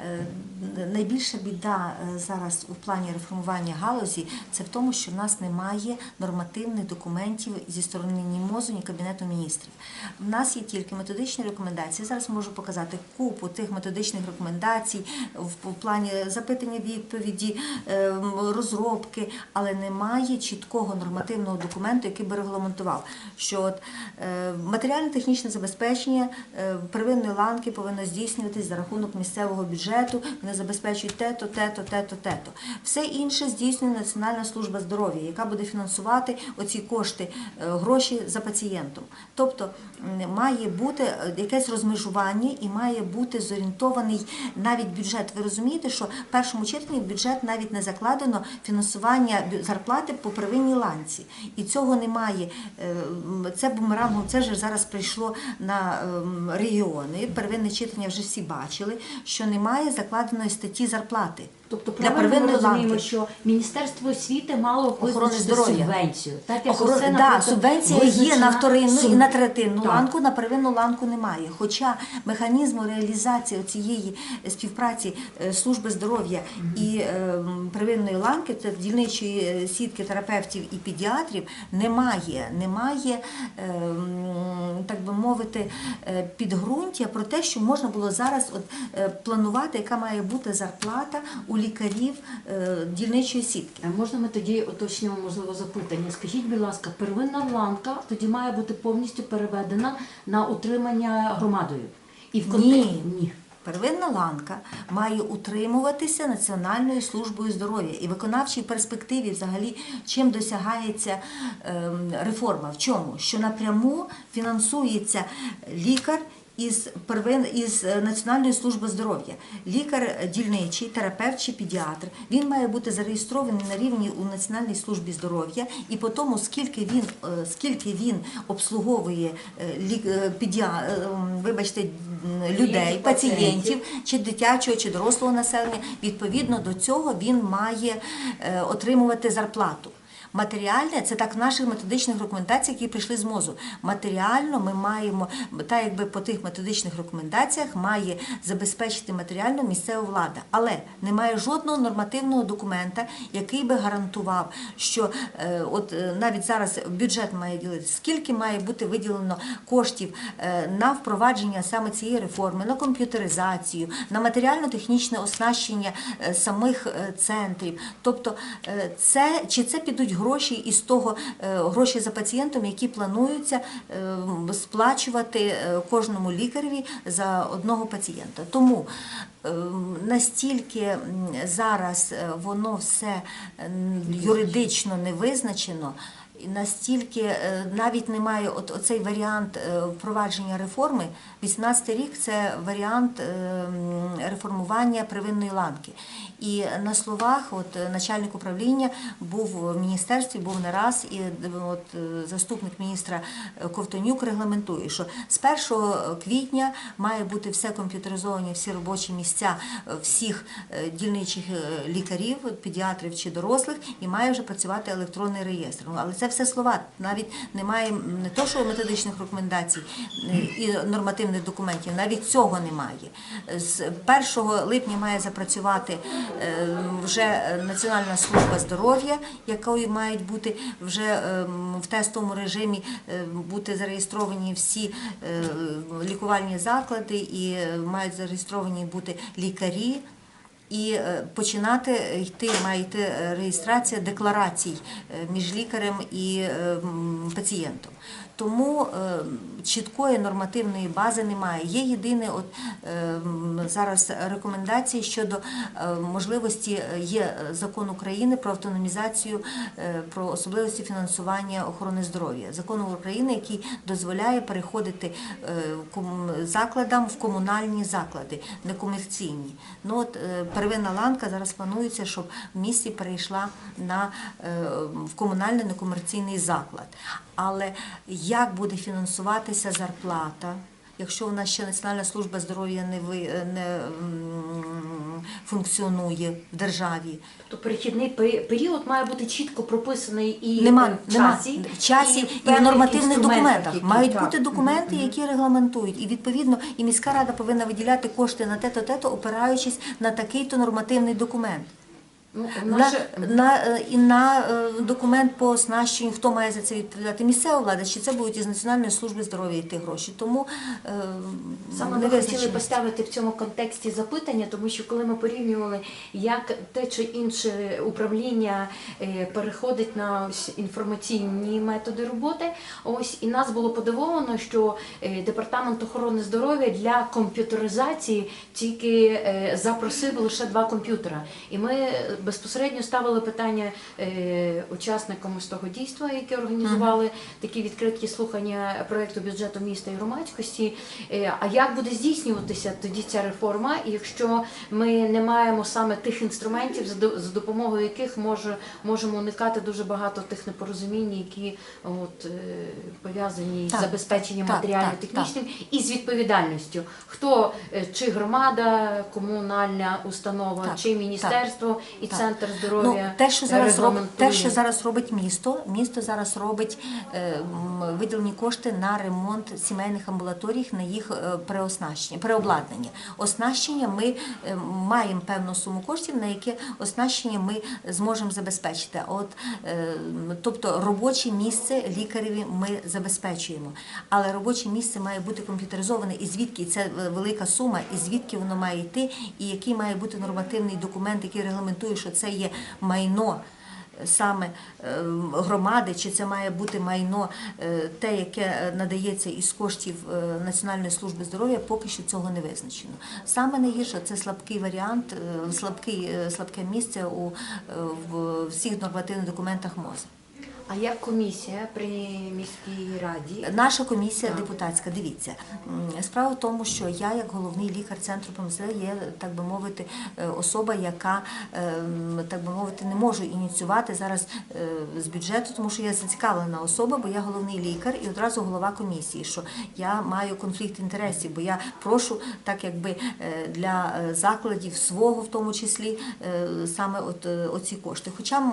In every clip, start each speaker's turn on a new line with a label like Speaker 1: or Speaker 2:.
Speaker 1: Е, Найбільша біда е, зараз у плані реформування галузі це в тому, що в нас немає нормативних документів зі сторони ні МОЗу, ні Кабінету міністрів. В нас є тільки методичні рекомендації. Зараз можу показати купу тих методичних рекомендацій в плані запитання відповіді, е, розробки, але немає чіткого нормативного документу, який би регламентував, що от е, матеріально-технічне забезпечення первинної ланки повинно здійснюватись за рахунок місцевого бюджету. Вони забезпечують те-то, те-то, те-то, те-то. Все інше здійснює Національна служба здоров'я, яка буде фінансувати оці кошти, е, гроші за пацієнтом. Тобто має бути е, якесь розмежування і має бути зорієнтований навіть бюджет. Ви розумієте, що в першому читанні в бюджет навіть не закладено фінансування зарплати по первинній ланці. І цього немає. Е, Це бумерангом, це вже зараз прийшло на ем, регіони. Первинне читання вже всі бачили, що немає закладеної статті зарплати.
Speaker 2: Тобто правильно ми розуміємо,
Speaker 1: ланки.
Speaker 2: що Міністерство освіти мало
Speaker 1: Охорони
Speaker 2: визначити
Speaker 1: здоров'я.
Speaker 2: субвенцію. Так як
Speaker 1: Охорон...
Speaker 2: оце,
Speaker 1: да, субвенція є на вторинну і на третинну
Speaker 2: Так.
Speaker 1: ланку, на первинну ланку немає. Хоча механізму реалізації цієї співпраці е, служби здоров'я і е, первинної ланки, це дільничої е, сітки терапевтів і педіатрів, немає. Немає, е, так би мовити, е, підґрунтя про те, що можна було зараз от, е, планувати, яка має бути зарплата у лікарів е, дільничої сітки.
Speaker 2: А Можна ми тоді уточнимо, можливо, запитання. Скажіть, будь ласка, первинна ланка тоді має бути повністю переведена на утримання громадою. І в
Speaker 1: Ні.
Speaker 2: ні.
Speaker 1: Первинна ланка має утримуватися Національною службою здоров'я і виконавчій перспективі, взагалі, чим досягається ем, реформа. В чому? Що напряму фінансується лікар. Із первин із е, Національної служби здоров'я, лікар е, дільничий, терапевт чи педіатр. Він має бути зареєстрований на рівні у Національній службі здоров'я, і по тому, скільки він е, скільки він обслуговує педіа- вибачте, людей,
Speaker 2: Пацієнтів.
Speaker 1: чи дитячого, чи дорослого населення, відповідно до цього він має отримувати зарплату. Матеріальне це так в наших методичних рекомендаціях, які прийшли з МОЗу. Матеріально ми маємо, так якби по тих методичних рекомендаціях має забезпечити матеріально місцева влада. Але немає жодного нормативного документа, який би гарантував, що е, от е, навіть зараз бюджет має ділитися, скільки має бути виділено коштів е, на впровадження саме цієї реформи, на комп'ютеризацію, на матеріально-технічне оснащення е, самих е, центрів. Тобто, е, це чи це підуть гроші із того е, гроші за пацієнтом, які плануються е, сплачувати е, кожному лікареві за одного пацієнта. Тому настільки зараз воно все юридично не визначено. Настільки е, навіть немає от оцей варіант е, впровадження реформи. 18 рік це варіант е, реформування первинної ланки. І на словах, от начальник управління був в міністерстві, був не раз, і от заступник міністра Ковтонюк регламентує, що з 1 квітня має бути все комп'ютеризовані, всі робочі місця всіх дільничих лікарів, педіатрів чи дорослих, і має вже працювати електронний реєстр. Ну, але це все слова. Навіть немає не то, що методичних рекомендацій е, і нормативних документів, навіть цього немає. З 1 липня має запрацювати е, вже Національна служба здоров'я, якою мають бути вже е, в тестовому режимі бути зареєстровані всі лікувальні заклади і мають зареєстровані бути лікарі. І е, починати йти, має е, реєстрація декларацій е, між лікарем і пацієнтом. Тому е, чіткої нормативної бази немає. Є єдине от е, зараз рекомендації щодо е, можливості є закон України про автономізацію про особливості фінансування охорони здоров'я. Закон України, який дозволяє переходити закладам в комунальні заклади, некомерційні. Ну от первинна ланка зараз планується, щоб в місті перейшла на в комунальний некомерційний заклад. Але як буде фінансуватися зарплата? Якщо у нас ще Національна служба здоров'я не ви не функціонує в державі.
Speaker 2: Тобто перехідний пе- період має бути чітко прописаний і
Speaker 1: Нема,
Speaker 2: в
Speaker 1: нема в часі і, в нормативних документах
Speaker 2: які-
Speaker 1: мають
Speaker 2: так.
Speaker 1: бути документи, які регламентують. І відповідно і міська рада повинна виділяти кошти на те-то, те-то, опираючись на такий-то нормативний документ.
Speaker 2: Ну,
Speaker 1: На, на, е, і на е, документ по оснащенню, хто має за це відповідати? Місцева влада, чи це будуть із Національної служби здоров'я йти гроші? Тому е,
Speaker 2: Саме ми хотіли поставити в цьому контексті запитання, тому що коли ми порівнювали, як те чи інше управління переходить на ось інформаційні методи роботи, ось і нас було подивовано, що департамент охорони здоров'я для комп'ютеризації тільки запросив лише два комп'ютера. І ми безпосередньо ставили питання е, учасникам з того дійства, які організували такі відкриті слухання проекту бюджету міста і громадськості. Е, А як буде здійснюватися тоді ця реформа, якщо ми не маємо саме тих інструментів, за до- допомогою яких може можемо уникати дуже багато тих непорозумінь, які от е, пов'язані з забезпеченням
Speaker 1: так,
Speaker 2: матеріально-технічним і з відповідальністю. Хто чи громада, комунальна установа,
Speaker 1: Так,
Speaker 2: чи міністерство і
Speaker 1: так.
Speaker 2: центр
Speaker 1: Ну, те, що зараз
Speaker 2: регламентує?
Speaker 1: те, що зараз робить місто, місто зараз робить е, виділені кошти на ремонт сімейних амбулаторій, на їх е, переоснащення, переобладнання. Оснащення ми е, маємо певну суму коштів, на яке оснащення ми зможемо забезпечити. От, е, тобто робоче місце лікареві ми забезпечуємо, але робоче місце має бути комп'ютеризоване, і звідки це велика сума, і звідки воно має йти, і який має бути нормативний документ, який регламентує, що це є майно е, саме е, громади, чи це має бути майно е, те, яке надається із коштів Національної служби здоров'я, поки що цього не визначено. Саме найгірше це слабкий варіант, слабкий, слабке місце у всіх нормативних документах МОЗ.
Speaker 2: А як комісія при міській раді?
Speaker 1: Наша комісія
Speaker 2: Так.
Speaker 1: депутатська, дивіться, справа в тому, що я, як головний лікар центру ПМЗ, є, так би мовити, е, особа, яка, ем, так би мовити, не можу ініціювати зараз е, з бюджету, тому що я зацікавлена особа, бо я головний лікар і одразу голова комісії, що я маю конфлікт інтересів, бо я прошу, так якби е, для закладів свого в тому числі саме от оці кошти. Хоча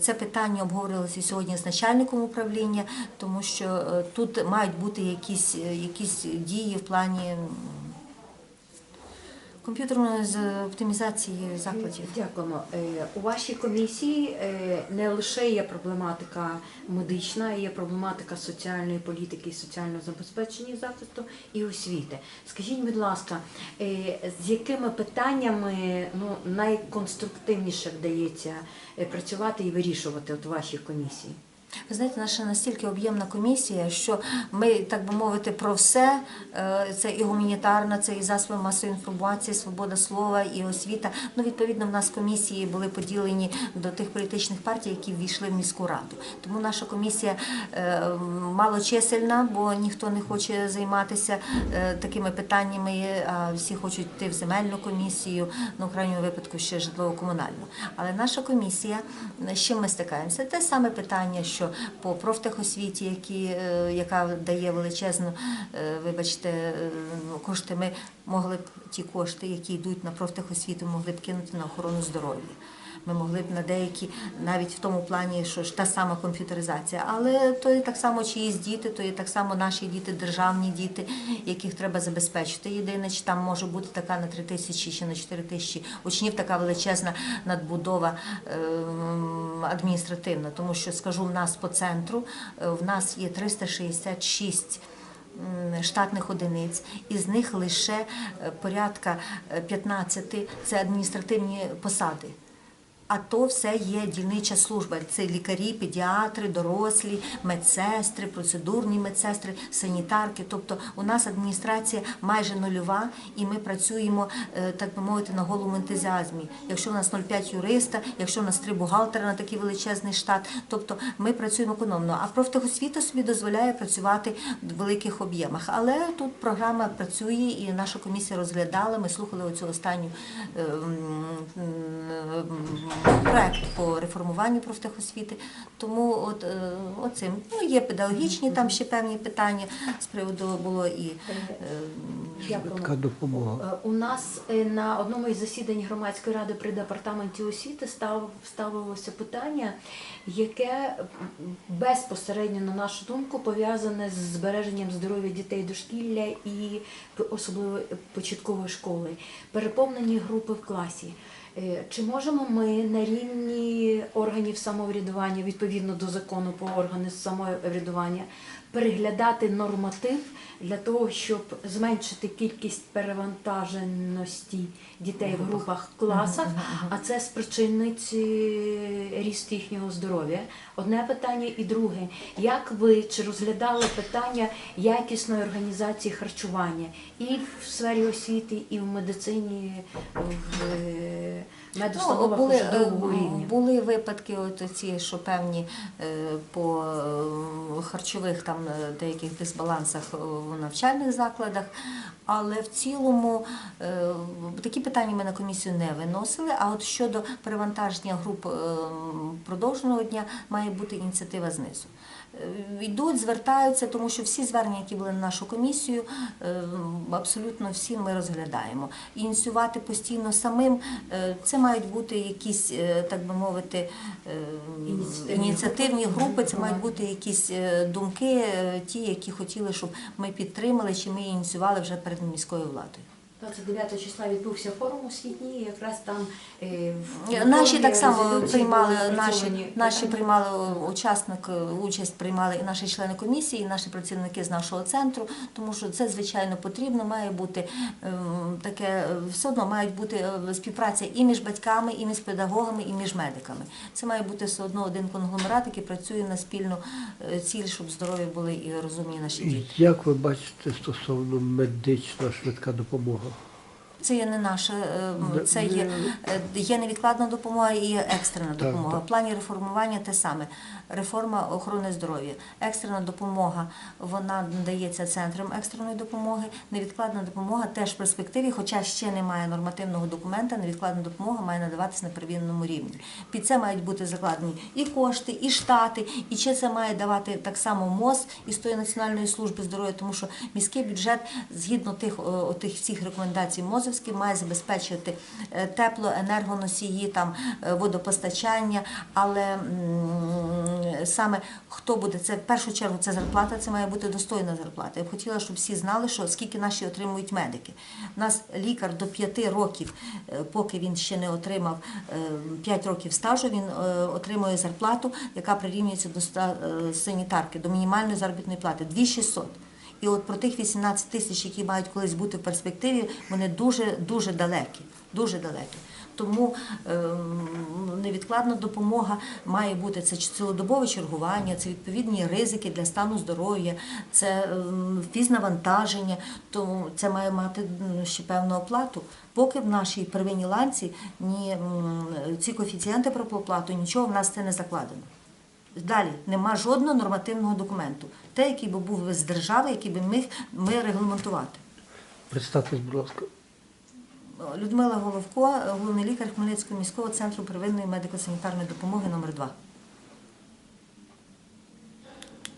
Speaker 1: це питання обговорювалося сьогодні з начальником управління, тому що е, тут мають бути якісь, е, якісь дії в плані комп'ютерної з оптимізації закладів.
Speaker 2: Дякуємо. Е, У вашій комісії е, не лише є проблематика медична, є проблематика соціальної політики, соціального забезпечення захисту і освіти. Скажіть, будь ласка, е, з якими питаннями ну, найконструктивніше вдається е, працювати і вирішувати от у вашій комісії?
Speaker 1: Ви знаєте, наша настільки об'ємна комісія, що ми, так би мовити, про все е, це і гуманітарна, це і засоби масової інформації, свобода слова, і освіта. Ну, відповідно, в нас комісії були поділені до тих політичних партій, які ввійшли в міську раду. Тому наша комісія е, малочисельна, бо ніхто не хоче займатися е, такими питаннями, а всі хочуть йти в земельну комісію, ну, в крайньому випадку ще житлово-комунальну. Але наша комісія, з чим ми стикаємося? Те саме питання, що по профтехосвіті, які, е, яка дає величезну, е, вибачте, е, ну, кошти, ми могли б ті кошти, які йдуть на профтехосвіту, могли б кинути на охорону здоров'я. Ми могли б на деякі, навіть в тому плані, що ж та сама комп'ютеризація, але то і так само чиїсь діти, то і так само наші діти, державні діти, яких треба забезпечити. Єдине, чи там може бути така на 3 тисячі чи на 4 тисячі учнів, така величезна надбудова ем, адміністративна. Тому що скажу, в нас по центру е, в нас є 366 м, штатних одиниць, із них лише е, порядка е, 15 – це адміністративні посади. А то все є дільнича служба. Це лікарі, педіатри, дорослі, медсестри, процедурні медсестри, санітарки. Тобто у нас адміністрація майже нульова, і ми працюємо, е, так би мовити, на голому ентузіазмі. Якщо у нас 0,5 юриста, якщо у нас три бухгалтера на такий величезний штат, тобто ми працюємо економно. А профтехосвіта собі дозволяє працювати в великих об'ємах. Але тут програма працює, і наша комісія розглядала. Ми слухали оцю останню. Проект по реформуванню профтехосвіти. Тому от е, оцим ну є педагогічні там ще певні питання з приводу було і е.
Speaker 3: Така допомога.
Speaker 2: Е, У нас на одному із засідань громадської ради при департаменті освіти став, ставилося питання, яке безпосередньо, на нашу думку, пов'язане з збереженням здоров'я дітей дошкілля і особливо початкової школи. Переповнені групи в класі. Е, Чи можемо ми на рівні органів самоврядування, відповідно до закону про органи самоврядування, переглядати норматив для того, щоб зменшити кількість перевантаженості дітей в групах класах, а це спричинить е, ріст їхнього здоров'я. Одне питання і друге. Як ви чи розглядали питання якісної організації харчування і в сфері освіти, і в медицині, в е,
Speaker 1: Ну,
Speaker 2: медустановах
Speaker 1: були, е,
Speaker 2: другого рівня?
Speaker 1: були випадки, от ці, що певні е, по е, харчових там деяких дисбалансах у навчальних закладах, але в цілому е, такі питання ми на комісію не виносили. А от щодо перевантаження груп е, продовженого дня має бути ініціатива знизу. Е, Йдуть, звертаються, тому що всі звернення, які були на нашу комісію, абсолютно всі ми розглядаємо. Ініціювати постійно самим це мають бути якісь, так би мовити,
Speaker 2: Ініціативні групи.
Speaker 1: Це мають бути якісь думки, ті, які хотіли, щоб ми підтримали чи ми ініціювали вже перед міською владою.
Speaker 2: 29 числа відбувся форум освітній, і якраз там е, в
Speaker 1: Е, Наші так само приймали наші, наші приймали е, учасник, е, участь приймали і наші члени комісії, і наші працівники з нашого центру, тому що це звичайно потрібно. Має бути ем, таке, е, все одно мають бути е, співпраця і між батьками, і між педагогами, і між медиками. Це має бути все одно один конгломерат, який працює на спільну е, ціль, щоб здорові були і розумні наші діти.
Speaker 3: Як ви бачите стосовно медична швидка допомога?
Speaker 1: Це є не наше, е, це є, е, є невідкладна допомога і є екстрена допомога. В плані реформування те саме. Реформа охорони здоров'я. Екстрена допомога вона надається центром екстреної допомоги. Невідкладна допомога теж в перспективі, хоча ще немає нормативного документа, невідкладна допомога має надаватися на первинному рівні. Під це мають бути закладені і кошти, і штати, і ще це має давати так само МОЗ із тої Національної служби здоров'я, тому що міський бюджет згідно тих, е, тих всіх рекомендацій МОЗовських має забезпечувати е, тепло, енергоносії, там е, водопостачання, але саме хто буде це в першу чергу це зарплата, це має бути достойна зарплата. Я б хотіла, щоб всі знали, що скільки наші отримують медики. У нас лікар до 5 років, е, поки він ще не отримав 5 років стажу, він отримує зарплату, яка прирівнюється до санітарки, до мінімальної заробітної плати 2600. І от про тих 18 тисяч, які мають колись бути в перспективі, вони дуже дуже далекі. Дуже далекі. Тому ем, невідкладна допомога має бути це цілодобове чергування, це відповідні ризики для стану здоров'я, це ем, фізнавантаження, тому це має мати ще певну оплату. Поки в нашій первинній ланці ці коефіцієнти про оплату, нічого в нас це не закладено. Далі нема жодного нормативного документу, те, який би був з держави, який би міг ми регламентувати.
Speaker 3: Представтесь, будь ласка.
Speaker 1: Людмила Головко, головний лікар Хмельницького міського центру первинної медико-санітарної допомоги номер 2